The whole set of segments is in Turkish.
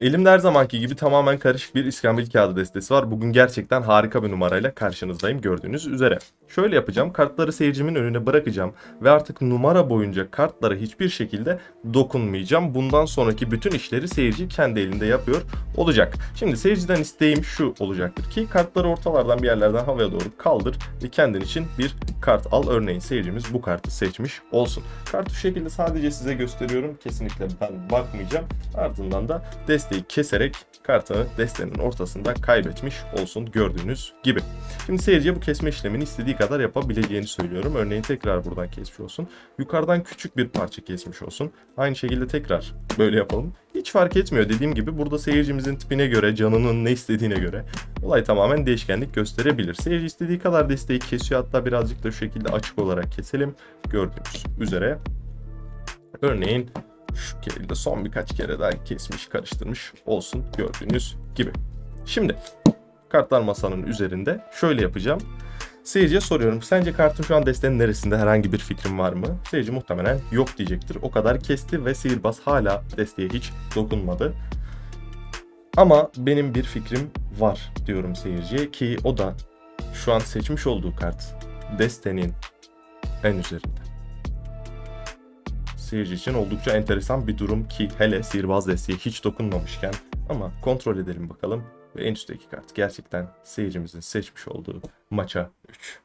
Elimde her zamanki gibi tamamen karışık bir iskambil kağıdı destesi var. Bugün gerçekten harika bir numarayla karşınızdayım gördüğünüz üzere. Şöyle yapacağım. Kartları seyircimin önüne bırakacağım ve artık numara boyunca kartlara hiçbir şekilde dokunmayacağım. Bundan sonraki bütün işleri seyirci kendi elinde yapıyor olacak. Şimdi seyirciden isteğim şu olacaktır ki kartları ortalardan bir yerlerden havaya doğru kaldır ve kendin için bir kart al. Örneğin seyircimiz bu kartı seçmiş olsun. Kartı şu şekilde sadece size gösteriyorum. Kesinlikle ben bakmayacağım. Ardından da desteği keserek kartı destenin ortasında kaybetmiş olsun gördüğünüz gibi. Şimdi seyirciye bu kesme işlemini istediği kadar yapabileceğini söylüyorum. Örneğin tekrar buradan kesmiş olsun. Yukarıdan küçük bir parça kesmiş olsun. Aynı şekilde tekrar böyle yapalım. Hiç fark etmiyor. Dediğim gibi burada seyircimizin tipine göre, canının ne istediğine göre olay tamamen değişkenlik gösterebilir. Seyirci istediği kadar desteği kesiyor. Hatta birazcık da şu şekilde açık olarak keselim. Gördüğünüz üzere. Örneğin şu şekilde son birkaç kere daha kesmiş, karıştırmış olsun gördüğünüz gibi. Şimdi kartlar masanın üzerinde şöyle yapacağım. Seyirciye soruyorum. Sence kartın şu an destenin neresinde herhangi bir fikrin var mı? Seyirci muhtemelen yok diyecektir. O kadar kesti ve sihirbaz hala desteğe hiç dokunmadı. Ama benim bir fikrim var diyorum seyirciye ki o da şu an seçmiş olduğu kart destenin en üzerinde. Seyirci için oldukça enteresan bir durum ki hele sihirbaz desteği hiç dokunmamışken ama kontrol edelim bakalım. Ve en üstteki kart gerçekten seyircimizin seçmiş olduğu maça 3.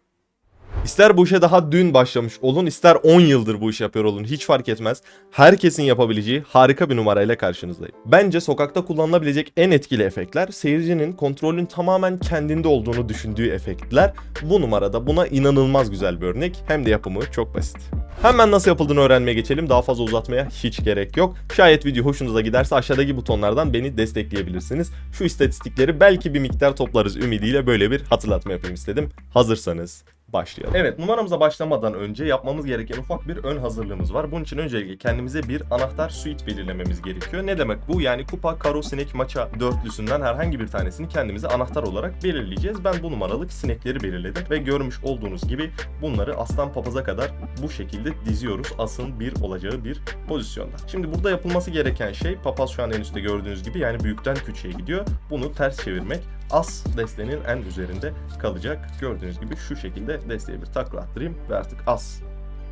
İster bu işe daha dün başlamış olun, ister 10 yıldır bu iş yapıyor olun hiç fark etmez. Herkesin yapabileceği harika bir numarayla karşınızdayım. Bence sokakta kullanılabilecek en etkili efektler seyircinin kontrolün tamamen kendinde olduğunu düşündüğü efektler. Bu numarada buna inanılmaz güzel bir örnek hem de yapımı çok basit. Hemen nasıl yapıldığını öğrenmeye geçelim. Daha fazla uzatmaya hiç gerek yok. Şayet video hoşunuza giderse aşağıdaki butonlardan beni destekleyebilirsiniz. Şu istatistikleri belki bir miktar toplarız ümidiyle böyle bir hatırlatma yapayım istedim. Hazırsanız başlayalım. Evet numaramıza başlamadan önce yapmamız gereken ufak bir ön hazırlığımız var. Bunun için öncelikle kendimize bir anahtar suite belirlememiz gerekiyor. Ne demek bu? Yani kupa, karo, sinek, maça dörtlüsünden herhangi bir tanesini kendimize anahtar olarak belirleyeceğiz. Ben bu numaralık sinekleri belirledim ve görmüş olduğunuz gibi bunları aslan papaza kadar bu şekilde diziyoruz. Asın bir olacağı bir pozisyonda. Şimdi burada yapılması gereken şey papaz şu an en üstte gördüğünüz gibi yani büyükten küçüğe gidiyor. Bunu ters çevirmek as desteğinin en üzerinde kalacak. Gördüğünüz gibi şu şekilde desteğe bir takla attırayım ve artık as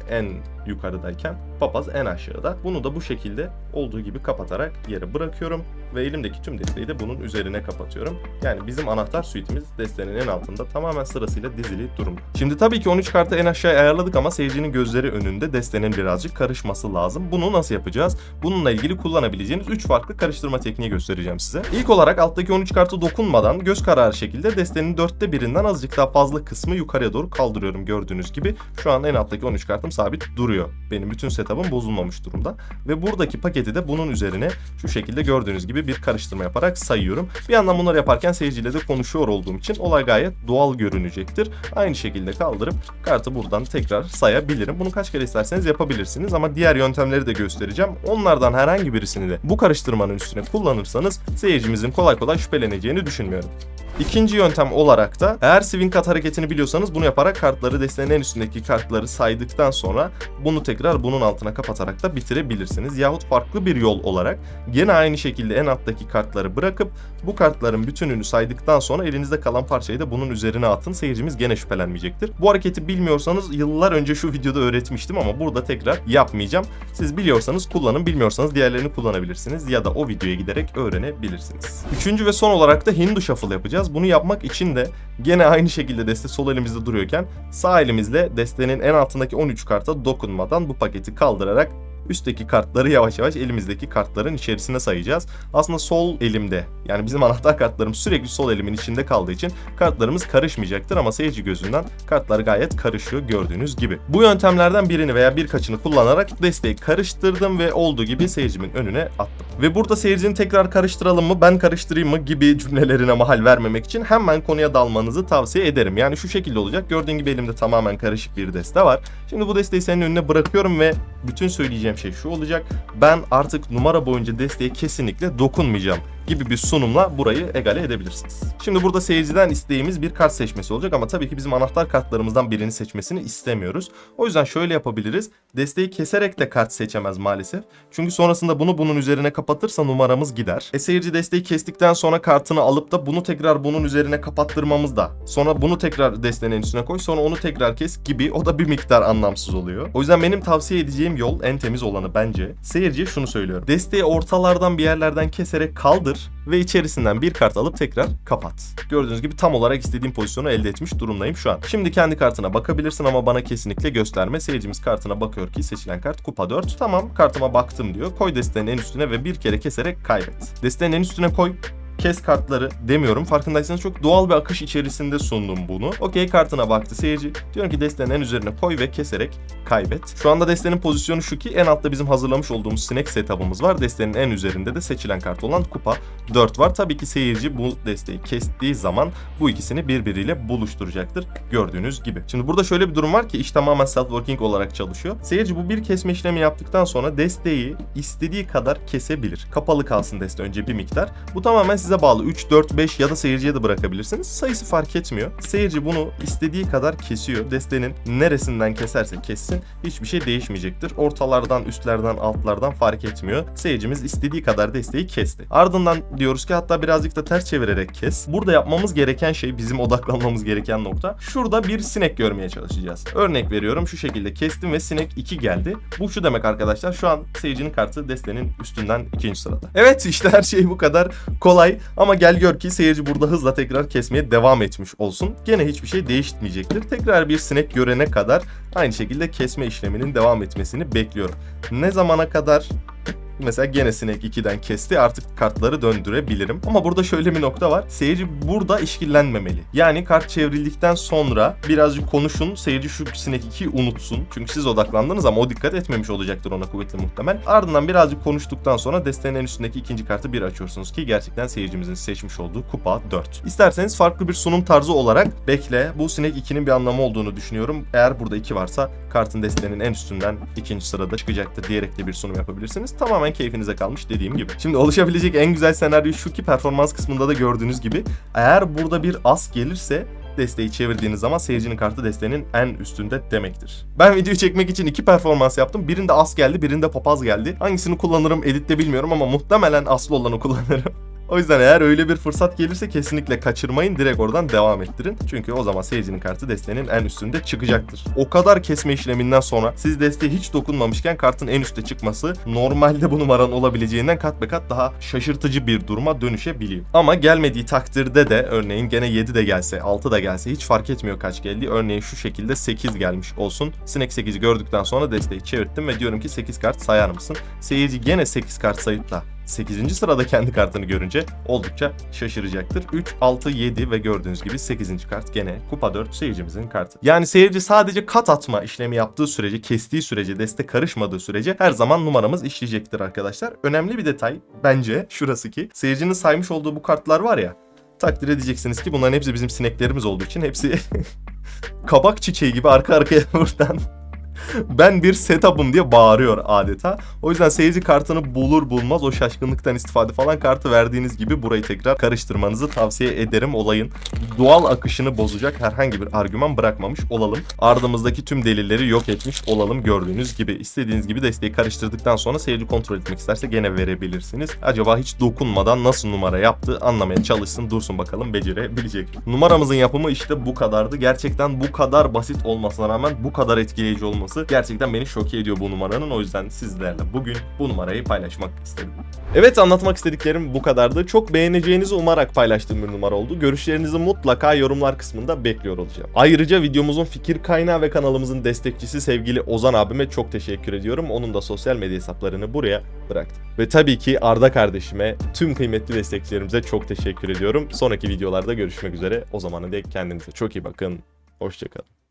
en yukarıdayken papaz en aşağıda. Bunu da bu şekilde olduğu gibi kapatarak yere bırakıyorum ve elimdeki tüm desteği de bunun üzerine kapatıyorum. Yani bizim anahtar suite'imiz destenin en altında tamamen sırasıyla dizili durumda. Şimdi tabii ki 13 kartı en aşağıya ayarladık ama seyircinin gözleri önünde destenin birazcık karışması lazım. Bunu nasıl yapacağız? Bununla ilgili kullanabileceğiniz 3 farklı karıştırma tekniği göstereceğim size. İlk olarak alttaki 13 kartı dokunmadan göz kararı şekilde destenin dörtte birinden azıcık daha fazla kısmı yukarıya doğru kaldırıyorum gördüğünüz gibi. Şu an en alttaki 13 kartım sabit duruyor. Benim bütün setup'ım bozulmamış durumda. Ve buradaki paketi de bunun üzerine şu şekilde gördüğünüz gibi bir karıştırma yaparak sayıyorum. Bir yandan bunları yaparken seyirciyle de konuşuyor olduğum için olay gayet doğal görünecektir. Aynı şekilde kaldırıp kartı buradan tekrar sayabilirim. Bunu kaç kere isterseniz yapabilirsiniz ama diğer yöntemleri de göstereceğim. Onlardan herhangi birisini de bu karıştırmanın üstüne kullanırsanız seyircimizin kolay kolay şüpheleneceğini düşünmüyorum. İkinci yöntem olarak da eğer swing cut hareketini biliyorsanız bunu yaparak kartları destenin en üstündeki kartları saydıktan sonra bunu tekrar bunun altına kapatarak da bitirebilirsiniz. Yahut farklı bir yol olarak gene aynı şekilde en alttaki kartları bırakıp bu kartların bütününü saydıktan sonra elinizde kalan parçayı da bunun üzerine atın. Seyircimiz gene şüphelenmeyecektir. Bu hareketi bilmiyorsanız yıllar önce şu videoda öğretmiştim ama burada tekrar yapmayacağım. Siz biliyorsanız kullanın, bilmiyorsanız diğerlerini kullanabilirsiniz ya da o videoya giderek öğrenebilirsiniz. Üçüncü ve son olarak da Hindu Shuffle yapacağız. Bunu yapmak için de gene aynı şekilde deste sol elimizde duruyorken sağ elimizle destenin en altındaki 13 karta dokunmadan bu paketi kaldırarak üstteki kartları yavaş yavaş elimizdeki kartların içerisine sayacağız. Aslında sol elimde yani bizim anahtar kartlarım sürekli sol elimin içinde kaldığı için kartlarımız karışmayacaktır ama seyirci gözünden kartlar gayet karışıyor gördüğünüz gibi. Bu yöntemlerden birini veya birkaçını kullanarak desteği karıştırdım ve olduğu gibi seyircimin önüne attım. Ve burada seyircinin tekrar karıştıralım mı ben karıştırayım mı gibi cümlelerine mahal vermemek için hemen konuya dalmanızı tavsiye ederim. Yani şu şekilde olacak gördüğün gibi elimde tamamen karışık bir deste var. Şimdi bu desteği senin önüne bırakıyorum ve bütün söyleyeceğim şey şu olacak. Ben artık numara boyunca desteğe kesinlikle dokunmayacağım. gibi bir sunumla burayı egale edebilirsiniz. Şimdi burada seyirciden isteğimiz bir kart seçmesi olacak ama tabii ki bizim anahtar kartlarımızdan birini seçmesini istemiyoruz. O yüzden şöyle yapabiliriz. Desteği keserek de kart seçemez maalesef. Çünkü sonrasında bunu bunun üzerine kapatırsa numaramız gider. E seyirci desteği kestikten sonra kartını alıp da bunu tekrar bunun üzerine kapattırmamız da. Sonra bunu tekrar desteğin üstüne koy sonra onu tekrar kes gibi o da bir miktar anlamsız oluyor. O yüzden benim tavsiye edeceğim yol en temiz olanı bence. Seyirciye şunu söylüyorum. Desteği ortalardan bir yerlerden keserek kaldır ve içerisinden bir kart alıp tekrar kapat. Gördüğünüz gibi tam olarak istediğim pozisyonu elde etmiş durumdayım şu an. Şimdi kendi kartına bakabilirsin ama bana kesinlikle gösterme. Seyircimiz kartına bakıyor ki seçilen kart kupa 4. Tamam kartıma baktım diyor. Koy desteğin en üstüne ve bir kere keserek kaybet. Desteğin en üstüne koy kes kartları demiyorum. Farkındaysanız çok doğal bir akış içerisinde sundum bunu. Okey kartına baktı seyirci. Diyorum ki desteğin en üzerine koy ve keserek kaybet. Şu anda desteğin pozisyonu şu ki en altta bizim hazırlamış olduğumuz sinek setup'ımız var. Desteğin en üzerinde de seçilen kart olan kupa 4 var. Tabii ki seyirci bu desteği kestiği zaman bu ikisini birbiriyle buluşturacaktır. Gördüğünüz gibi. Şimdi burada şöyle bir durum var ki iş tamamen self-working olarak çalışıyor. Seyirci bu bir kesme işlemi yaptıktan sonra desteği istediği kadar kesebilir. Kapalı kalsın deste önce bir miktar. Bu tamamen size bağlı. 3, 4, 5 ya da seyirciye de bırakabilirsiniz. Sayısı fark etmiyor. Seyirci bunu istediği kadar kesiyor. Destenin neresinden keserse kessin hiçbir şey değişmeyecektir. Ortalardan, üstlerden, altlardan fark etmiyor. Seyircimiz istediği kadar desteği kesti. Ardından diyoruz ki hatta birazcık da ters çevirerek kes. Burada yapmamız gereken şey bizim odaklanmamız gereken nokta. Şurada bir sinek görmeye çalışacağız. Örnek veriyorum şu şekilde kestim ve sinek 2 geldi. Bu şu demek arkadaşlar şu an seyircinin kartı destenin üstünden ikinci sırada. Evet işte her şey bu kadar kolay ama gel gör ki seyirci burada hızla tekrar kesmeye devam etmiş olsun. Gene hiçbir şey değişmeyecektir. Tekrar bir sinek görene kadar aynı şekilde kesme işleminin devam etmesini bekliyorum. Ne zamana kadar Mesela gene sinek 2'den kesti artık kartları döndürebilirim. Ama burada şöyle bir nokta var. Seyirci burada işkillenmemeli. Yani kart çevrildikten sonra birazcık konuşun. Seyirci şu sinek 2'yi unutsun. Çünkü siz odaklandınız ama o dikkat etmemiş olacaktır ona kuvvetli muhtemel. Ardından birazcık konuştuktan sonra desteğin üstündeki ikinci kartı bir açıyorsunuz ki gerçekten seyircimizin seçmiş olduğu kupa 4. İsterseniz farklı bir sunum tarzı olarak bekle. Bu sinek 2'nin bir anlamı olduğunu düşünüyorum. Eğer burada 2 varsa kartın desteğinin en üstünden ikinci sırada çıkacaktır diyerek de bir sunum yapabilirsiniz. Tamamen keyfinize kalmış dediğim gibi. Şimdi oluşabilecek en güzel senaryo şu ki performans kısmında da gördüğünüz gibi eğer burada bir as gelirse desteği çevirdiğiniz zaman seyircinin kartı desteğinin en üstünde demektir. Ben videoyu çekmek için iki performans yaptım. Birinde as geldi, birinde papaz geldi. Hangisini kullanırım editte bilmiyorum ama muhtemelen aslı olanı kullanırım. O yüzden eğer öyle bir fırsat gelirse kesinlikle kaçırmayın. Direkt oradan devam ettirin. Çünkü o zaman seyircinin kartı desteğinin en üstünde çıkacaktır. O kadar kesme işleminden sonra siz desteğe hiç dokunmamışken kartın en üstte çıkması normalde bu numaranın olabileceğinden kat be kat daha şaşırtıcı bir duruma dönüşebiliyor. Ama gelmediği takdirde de örneğin gene 7 de gelse 6 da gelse hiç fark etmiyor kaç geldi. Örneğin şu şekilde 8 gelmiş olsun. Sinek 8'i gördükten sonra desteği çevirttim ve diyorum ki 8 kart sayar mısın? Seyirci gene 8 kart sayıp da 8. sırada kendi kartını görünce oldukça şaşıracaktır. 3, 6, 7 ve gördüğünüz gibi 8. kart gene kupa 4 seyircimizin kartı. Yani seyirci sadece kat atma işlemi yaptığı sürece, kestiği sürece, deste karışmadığı sürece her zaman numaramız işleyecektir arkadaşlar. Önemli bir detay bence şurası ki seyircinin saymış olduğu bu kartlar var ya takdir edeceksiniz ki bunların hepsi bizim sineklerimiz olduğu için hepsi kabak çiçeği gibi arka arkaya buradan ben bir setup'ım diye bağırıyor adeta. O yüzden seyirci kartını bulur bulmaz o şaşkınlıktan istifade falan kartı verdiğiniz gibi burayı tekrar karıştırmanızı tavsiye ederim olayın. Doğal akışını bozacak herhangi bir argüman bırakmamış olalım. Ardımızdaki tüm delilleri yok etmiş olalım gördüğünüz gibi. istediğiniz gibi desteği karıştırdıktan sonra seyirci kontrol etmek isterse gene verebilirsiniz. Acaba hiç dokunmadan nasıl numara yaptı anlamaya çalışsın dursun bakalım becerebilecek. Numaramızın yapımı işte bu kadardı. Gerçekten bu kadar basit olmasına rağmen bu kadar etkileyici olması gerçekten beni şok ediyor bu numaranın. O yüzden sizlerle bugün bu numarayı paylaşmak istedim. Evet anlatmak istediklerim bu kadardı. Çok beğeneceğinizi umarak paylaştığım bir numara oldu. Görüşlerinizi mutlaka yorumlar kısmında bekliyor olacağım. Ayrıca videomuzun fikir kaynağı ve kanalımızın destekçisi sevgili Ozan abime çok teşekkür ediyorum. Onun da sosyal medya hesaplarını buraya bıraktım. Ve tabii ki Arda kardeşime, tüm kıymetli destekçilerimize çok teşekkür ediyorum. Sonraki videolarda görüşmek üzere. O zamana dek kendinize çok iyi bakın. Hoşçakalın.